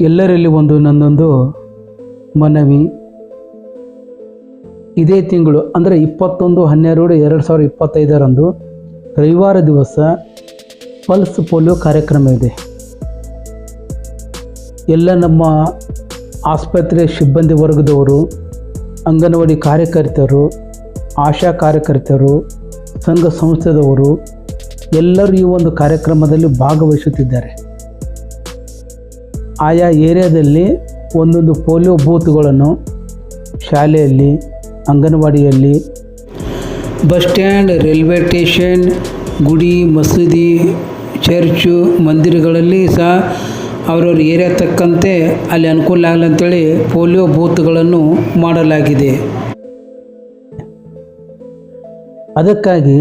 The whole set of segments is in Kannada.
ಎಲ್ಲರಲ್ಲಿ ಒಂದು ನನ್ನೊಂದು ಮನವಿ. ಇದೇ ತಿಂಗಳು, ಅಂದರೆ ಇಪ್ಪತ್ತೊಂದು, ಹನ್ನೆರಡು, ಎರಡು ಸಾವಿರದ ಇಪ್ಪತ್ತೈದರಂದು ರವಿವಾರ ದಿವಸ ಪಲ್ಸ್ ಪೋಲಿಯೋ ಕಾರ್ಯಕ್ರಮ ಇದೆ. ಎಲ್ಲ ನಮ್ಮ ಆಸ್ಪತ್ರೆ ಸಿಬ್ಬಂದಿ ವರ್ಗದವರು, ಅಂಗನವಾಡಿ ಕಾರ್ಯಕರ್ತರು, ಆಶಾ ಕಾರ್ಯಕರ್ತರು, ಸಂಘ ಸಂಸ್ಥೆದವರು ಎಲ್ಲರೂ ಈ ಒಂದು ಕಾರ್ಯಕ್ರಮದಲ್ಲಿ ಭಾಗವಹಿಸುತ್ತಿದ್ದಾರೆ. ಆಯಾ ಏರಿಯಾದಲ್ಲಿ ಒಂದೊಂದು ಪೋಲಿಯೋ ಬೂತ್ಗಳನ್ನು ಶಾಲೆಯಲ್ಲಿ, ಅಂಗನವಾಡಿಯಲ್ಲಿ, ಬಸ್ ಸ್ಟ್ಯಾಂಡ್, ರೈಲ್ವೆ ಸ್ಟೇಷನ್, ಗುಡಿ, ಮಸೀದಿ, ಚರ್ಚು ಮಂದಿರಗಳಲ್ಲಿ ಸಹ ಅವರವ್ರ ಏರಿಯಾ ತಕ್ಕಂತೆ ಅಲ್ಲಿ ಅನುಕೂಲ ಆಗಲಿ ಅಂತೇಳಿ ಪೋಲಿಯೋ ಬೂತ್ಗಳನ್ನು ಮಾಡಲಾಗಿದೆ. ಅದಕ್ಕಾಗಿ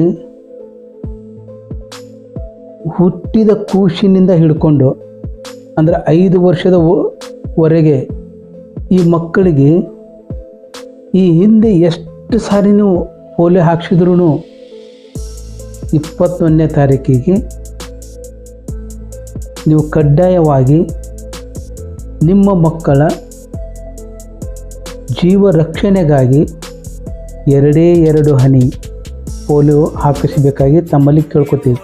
ಹುಟ್ಟಿದ ಕೂಸಿನಿಂದ ಹಿಡ್ಕೊಂಡು ಅಂದರೆ ಐದು ವರ್ಷದ ವರೆಗೆ ಈ ಮಕ್ಕಳಿಗೆ ಈ ಹಿಂದೆ ಎಷ್ಟು ಸಾರಿ ನೀವು ಪೋಲಿಯೋ ಹಾಕ್ಸಿದ್ರೂ ಇಪ್ಪತ್ತೊಂದನೇ ತಾರೀಕಿಗೆ ನೀವು ಕಡ್ಡಾಯವಾಗಿ ನಿಮ್ಮ ಮಕ್ಕಳ ಜೀವ ರಕ್ಷಣೆಗಾಗಿ ಎರಡೇ ಎರಡು ಹನಿ ಪೋಲಿಯೋ ಹಾಕಿಸಬೇಕಾಗಿ ತಮ್ಮಲ್ಲಿ ಕೇಳ್ಕೊತೀವಿ.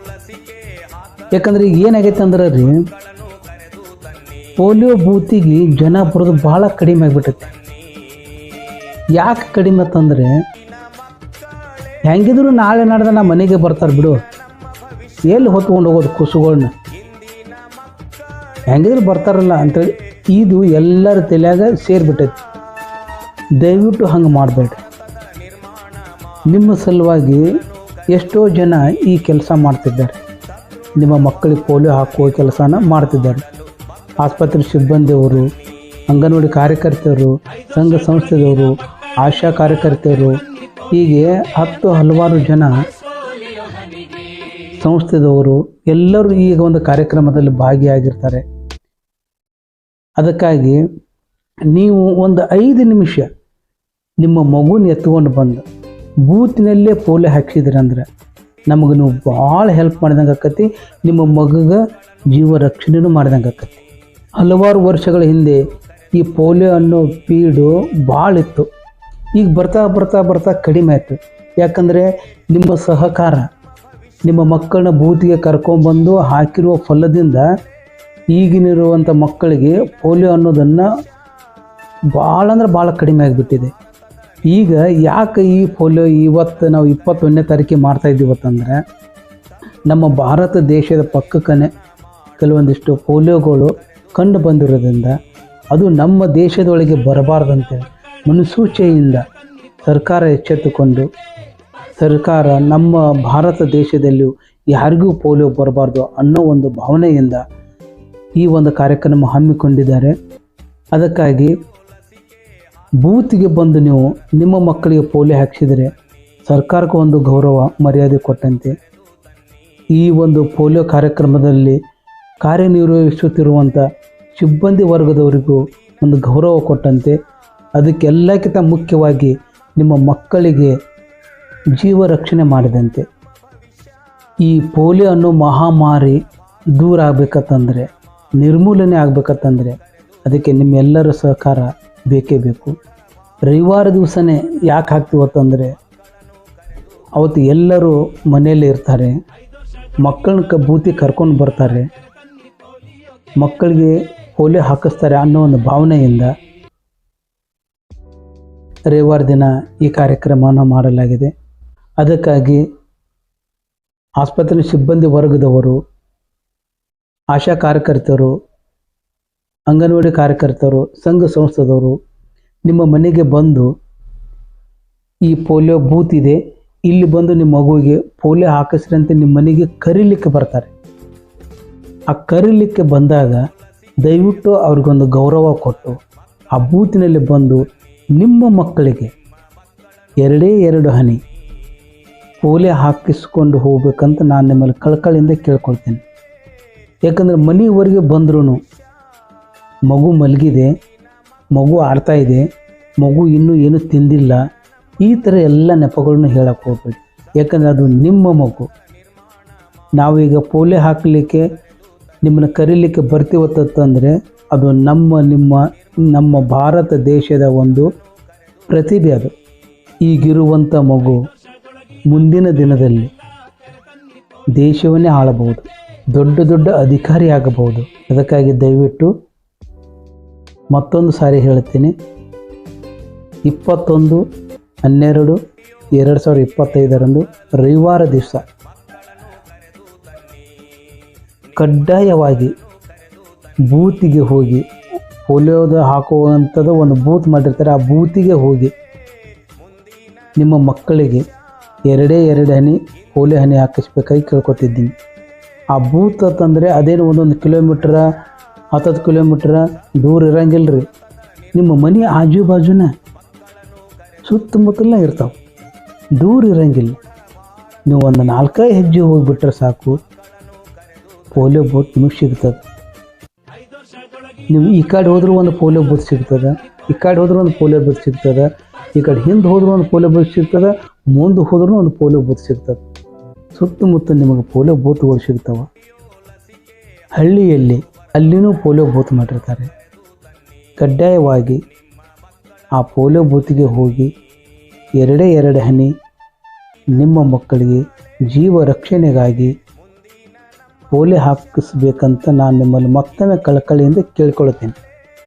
ಯಾಕಂದ್ರೆ ಈಗ ಏನಾಗೈತೆ ಅಂದ್ರೆ ರೀ ಪೋಲಿಯೋ ಬೂತಿಗೆ ಜನ ಬರೋದು ಭಾಳ ಕಡಿಮೆ ಆಗಿಬಿಟ್ಟೈತೆ. ಯಾಕೆ ಕಡಿಮೆ ಅಂತಂದರೆ ಹೆಂಗಿದ್ರು ನಾಳೆ ನಾಡ್ದ ನಮ್ಮ ಮನೆಗೆ ಬರ್ತಾರೆ ಬಿಡು. ಎಲ್ಲಿ ಹೊತ್ಕೊಂಡು ಹೋಗೋದು ಕುಸುಗಳನ್ನ ಹೆಂಗಿದ್ರು ಬರ್ತಾರಲ್ಲ ಅಂತೇಳಿ ಇದು ಎಲ್ಲರ ತಲೆಯಾಗ ಸೇರಿಬಿಟ್ಟೈತಿ. ದಯವಿಟ್ಟು ಹಂಗೆ ಮಾಡಬೇಡ್ರಿ. ನಿಮ್ಮ ಸಲುವಾಗಿ ಎಷ್ಟೋ ಜನ ಈ ಕೆಲಸ ಮಾಡ್ತಿದ್ದಾರೆ. ನಿಮ್ಮ ಮಕ್ಕಳಿಗೆ ಪೋಲಿಯೋ ಹಾಕುವ ಕೆಲಸನ ಮಾಡ್ತಿದ್ದಾರೆ. ಆಸ್ಪತ್ರೆ ಸಿಬ್ಬಂದಿಯವರು, ಅಂಗನವಾಡಿ ಕಾರ್ಯಕರ್ತರು ಸಂಘ ಸಂಸ್ಥೆದವರು, ಆಶಾ ಕಾರ್ಯಕರ್ತೆಯರು, ಹೀಗೆ ಹತ್ತು ಹಲವಾರು ಜನ ಸಂಸ್ಥೆದವರು ಎಲ್ಲರೂ ಈಗ ಒಂದು ಕಾರ್ಯಕ್ರಮದಲ್ಲಿ ಭಾಗಿಯಾಗಿರ್ತಾರೆ. ಅದಕ್ಕಾಗಿ ನೀವು ಒಂದು ಐದು ನಿಮಿಷ ನಿಮ್ಮ ಮಗುನ ಎತ್ಕೊಂಡು ಬಂದು ಬೂತಿನಲ್ಲೇ ಪೋಲೆ ಹಾಕ್ಸಿದ್ರಿ ಅಂದ್ರೆ ನಮಗೆ ನೀವು ಭಾಳ ಹೆಲ್ಪ್ ಮಾಡಿದಂಗೆ ಆಕತಿ, ನಿಮ್ಮ ಮಗುಗೆ ಜೀವ ರಕ್ಷಣೆನೂ ಮಾಡಿದಂಗೆ ಆಕತಿ. ಹಲವಾರು ವರ್ಷಗಳ ಹಿಂದೆ ಈ ಪೋಲಿಯೋ ಅನ್ನೋ ಪೀಡು ಭಾಳ ಇತ್ತು. ಈಗ ಬರ್ತಾ ಬರ್ತಾ ಬರ್ತಾ ಕಡಿಮೆ ಆಯಿತು. ಯಾಕಂದರೆ ನಿಮ್ಮ ಸಹಕಾರ, ನಿಮ್ಮ ಮಕ್ಕಳನ್ನ ಬೂತಿಗೆ ಕರ್ಕೊಂಡ್ಬಂದು ಹಾಕಿರುವ ಫಲದಿಂದ ಈಗಿನಿರುವಂಥ ಮಕ್ಕಳಿಗೆ ಪೋಲಿಯೋ ಅನ್ನೋದನ್ನು ಭಾಳ ಅಂದ್ರೆ ಭಾಳ ಕಡಿಮೆ ಆಗಿಬಿಟ್ಟಿದೆ. ಈಗ ಯಾಕೆ ಈ ಪೋಲಿಯೋ ಇವತ್ತು ನಾವು ಇಪ್ಪತ್ತೊಂದನೇ ತಾರೀಕಿಗೆ ಮಾಡ್ತಾ ಇದ್ದೀವತ್ತಂದ್ರೆ ನಮ್ಮ ಭಾರತ ದೇಶದ ಪಕ್ಕಕ್ಕನೇ ಕೆಲವೊಂದಿಷ್ಟು ಪೋಲಿಯೋಗಳು ಕಂಡು ಬಂದಿರೋದ್ರಿಂದ ಅದು ನಮ್ಮ ದೇಶದೊಳಗೆ ಬರಬಾರ್ದಂತೆ ಮುನ್ಸೂಚೆಯಿಂದ ಸರ್ಕಾರ ಎಚ್ಚೆತ್ತುಕೊಂಡು ಸರ್ಕಾರ ನಮ್ಮ ಭಾರತ ದೇಶದಲ್ಲಿಯೂ ಯಾರಿಗೂ ಪೋಲಿಯೋ ಬರಬಾರ್ದು ಅನ್ನೋ ಒಂದು ಭಾವನೆಯಿಂದ ಈ ಒಂದು ಕಾರ್ಯಕ್ರಮ ಹಮ್ಮಿಕೊಂಡಿದ್ದಾರೆ. ಅದಕ್ಕಾಗಿ ಬೂತಿಗೆ ಬಂದು ನೀವು ನಿಮ್ಮ ಮಕ್ಕಳಿಗೆ ಪೋಲಿಯೋ ಹಾಕಿಸಿದರೆ ಸರ್ಕಾರಕ್ಕೆ ಒಂದು ಗೌರವ, ಮರ್ಯಾದೆ ಕೊಟ್ಟಂತೆ. ಈ ಒಂದು ಪೋಲಿಯೋ ಕಾರ್ಯಕ್ರಮದಲ್ಲಿ ಕಾರ್ಯನಿರ್ವಹಿಸುತ್ತಿರುವಂಥ ಸಿಬ್ಬಂದಿ ವರ್ಗದವರಿಗೂ ಒಂದು ಗೌರವ ಕೊಟ್ಟಂತೆ ಅದಕ್ಕೆಲ್ಲಕ್ಕಿಂತ ಮುಖ್ಯವಾಗಿ ನಿಮ್ಮ ಮಕ್ಕಳಿಗೆ ಜೀವ ರಕ್ಷಣೆ ಮಾಡಿದಂತೆ. ಈ ಪೋಲಿಯೋ ಅನ್ನೋ ಮಹಾಮಾರಿ ದೂರ ಆಗಬೇಕಂತಂದರೆ, ನಿರ್ಮೂಲನೆ ಆಗಬೇಕಂತಂದರೆ ಅದಕ್ಕೆ ನಿಮ್ಮೆಲ್ಲರ ಸಹಕಾರ ಬೇಕೇ ಬೇಕು. ರವಿವಾರ ದಿವಸನೇ ಯಾಕೆ ಹಾಕ್ತೀವತ್ತಂದರೆ ಅವತ್ತು ಎಲ್ಲರೂ ಮನೆಯಲ್ಲಿ ಇರ್ತಾರೆ. ಮಕ್ಕಳನ್ನ ಕ ಬೂತಿ ಕರ್ಕೊಂಡು ಬರ್ತಾರೆ. ಮಕ್ಕಳಿಗೆ ಪೋಲಿಯೋ ಹಾಕಿಸ್ತಾರೆ ಅನ್ನೋ ಒಂದು ಭಾವನೆಯಿಂದ ರವಿವಾರ ದಿನ ಈ ಕಾರ್ಯಕ್ರಮವನ್ನು ಮಾಡಲಾಗಿದೆ. ಅದಕ್ಕಾಗಿ ಆಸ್ಪತ್ರೆ ಸಿಬ್ಬಂದಿ ವರ್ಗದವರು, ಆಶಾ ಕಾರ್ಯಕರ್ತರು, ಅಂಗನವಾಡಿ ಕಾರ್ಯಕರ್ತರು, ಸಂಘ ಸಂಸ್ಥೆದವರು ನಿಮ್ಮ ಮನೆಗೆ ಬಂದು ಈ ಪೋಲಿಯೋ ಬೂತ್ ಇದೆ. ಇಲ್ಲಿ ಬಂದು ನಿಮ್ಮ ಮಗುವಿಗೆ ಪೋಲಿಯೋ ಹಾಕಿಸ್ರಂತೆ ನಿಮ್ಮ ಮನೆಗೆ ಕರೀಲಿಕ್ಕೆ ಬರ್ತಾರೆ. ಆ ಕರೀಲಿಕ್ಕೆ ಬಂದಾಗ ದಯವಿಟ್ಟು ಅವ್ರಿಗೊಂದು ಗೌರವ ಕೊಟ್ಟು ಆ ಬೂತಿನಲ್ಲಿ ಬಂದು ನಿಮ್ಮ ಮಕ್ಕಳಿಗೆ ಎರಡೇ ಎರಡು ಹನಿ ಪೋಲೆ ಹಾಕಿಸ್ಕೊಂಡು ಹೋಗ್ಬೇಕಂತ ನಾನು ನಿಮ್ಮಲ್ಲಿ ಕಳ್ಕಳಿಂದ ಕೇಳ್ಕೊಳ್ತೀನಿ. ಯಾಕಂದರೆ ಮನೆಯವರೆಗೆ ಬಂದ್ರೂ ಮಗು ಮಲಗಿದೆ, ಮಗು ಆಡ್ತಾ ಇದೆ, ಮಗು ಇನ್ನೂ ಏನು ತಿಂದಿಲ್ಲ, ಈ ಥರ ಎಲ್ಲ ನೆಪಗಳನ್ನು ಹೇಳಕ್ಕೆ ಹೋಗ್ಬೇಡಿ. ಯಾಕಂದರೆ ಅದು ನಿಮ್ಮ ಮಗು. ನಾವೀಗ ಪೋಲೆ ಹಾಕಲಿಕ್ಕೆ ನಿಮ್ಮನ್ನು ಕರೀಲಿಕ್ಕೆ ಬರ್ತೀವತ್ತಂದರೆ ಅದು ನಮ್ಮ ನಿಮ್ಮ, ನಮ್ಮ ಭಾರತ ದೇಶದ ಒಂದು ಪ್ರತಿಭೆ ಅದು. ಈಗಿರುವಂಥ ಮಗು ಮುಂದಿನ ದಿನದಲ್ಲಿ ದೇಶವನ್ನೇ ಆಳಬಹುದು, ದೊಡ್ಡ ದೊಡ್ಡ ಅಧಿಕಾರಿ ಆಗಬಹುದು. ಅದಕ್ಕಾಗಿ ದಯವಿಟ್ಟು ಮತ್ತೊಂದು ಸಾರಿ ಹೇಳ್ತೀನಿ, ಇಪ್ಪತ್ತೊಂದು, ಹನ್ನೆರಡು, ಎರಡು ಸಾವಿರದ ಇಪ್ಪತ್ತೈದರಂದು ರವಿವಾರ ದಿವಸ. ಕಡ್ಡಾಯವಾಗಿ ಬೂತಿಗೆ ಹೋಗಿ ಪೋಲಿಯೋದ ಹಾಕುವಂಥದ್ದು ಒಂದು ಬೂತ್ ಮಾಡಿರ್ತಾರೆ. ಆ ಬೂತಿಗೆ ಹೋಗಿ ನಿಮ್ಮ ಮಕ್ಕಳಿಗೆ ಎರಡೇ ಎರಡು ಹನಿ ಪೋಲಿಯೋ ಹನಿ ಹಾಕಿಸ್ಬೇಕಾಗಿ ಕೇಳ್ಕೊತಿದ್ದೀನಿ. ಆ ಬೂತ್ ಅಂತಂದರೆ ಅದೇನು ಒಂದೊಂದು ಕಿಲೋಮೀಟ್ರ, ಹತ್ತತ್ತು ಕಿಲೋಮೀಟ್ರ ದೂರ ಇರಂಗಿಲ್ಲ ರೀ ನಿಮ್ಮ ಮನೆ ಆಜು ಬಾಜುನ ಸುತ್ತಮುತ್ತಲೇ ಇರ್ತಾವೆ. ದೂರ ಇರಂಗಿಲ್ಲ. ನೀವು ಒಂದು ನಾಲ್ಕೈದು ಹೆಜ್ಜೆ ಹೋಗಿಬಿಟ್ರೆ ಸಾಕು. ಪೋಲಿಯೋ ಬೂತ್ ನಿಮಗೆ ಸಿಗ್ತದೆ. ನೀವು ಈ ಕಡೆ ಹೋದ್ರೂ ಒಂದು ಪೋಲಿಯೋ ಬೂತ್ ಸಿಗ್ತದೆ, ಈ ಕಡೆ ಹೋದ್ರೂ ಒಂದು ಪೋಲಿಯೋ ಬೂತ್ ಸಿಗ್ತದೆ, ಈ ಕಡೆ ಹಿಂದೆ ಹೋದ್ರೂ ಒಂದು ಪೋಲಿಯೋ ಬೂತ್ ಸಿಗ್ತದೆ, ಮುಂದೆ ಹೋದ್ರೂ ಒಂದು ಪೋಲಿಯೋ ಬೂತ್ ಸಿಗ್ತದೆ. ಸುತ್ತಮುತ್ತ ನಿಮಗೆ ಪೋಲಿಯೋ ಬೂತ್ಗಳು ಸಿಗ್ತವೆ. ಹಳ್ಳಿಯಲ್ಲಿ ಅಲ್ಲಿನೂ ಪೋಲಿಯೋ ಬೂತ್ ಮಾಡಿರ್ತಾರೆ. ಕಡ್ಡಾಯವಾಗಿ ಆ ಪೋಲಿಯೋ ಬೂತಿಗೆ ಹೋಗಿ ಎರಡೇ ಎರಡು ಹನಿ ನಿಮ್ಮ ಮಕ್ಕಳಿಗೆ ಜೀವ ರಕ್ಷಣೆಗಾಗಿ ಪೋಲಿಯೋ ಹಾಕಿಸ್ಬೇಕಂತ ನಾನು ನಿಮ್ಮಲ್ಲಿ ಮತ್ತೊಮ್ಮೆ ಕಳಕಳಿಯಿಂದ ಕೇಳ್ಕೊಳ್ತೇನೆ.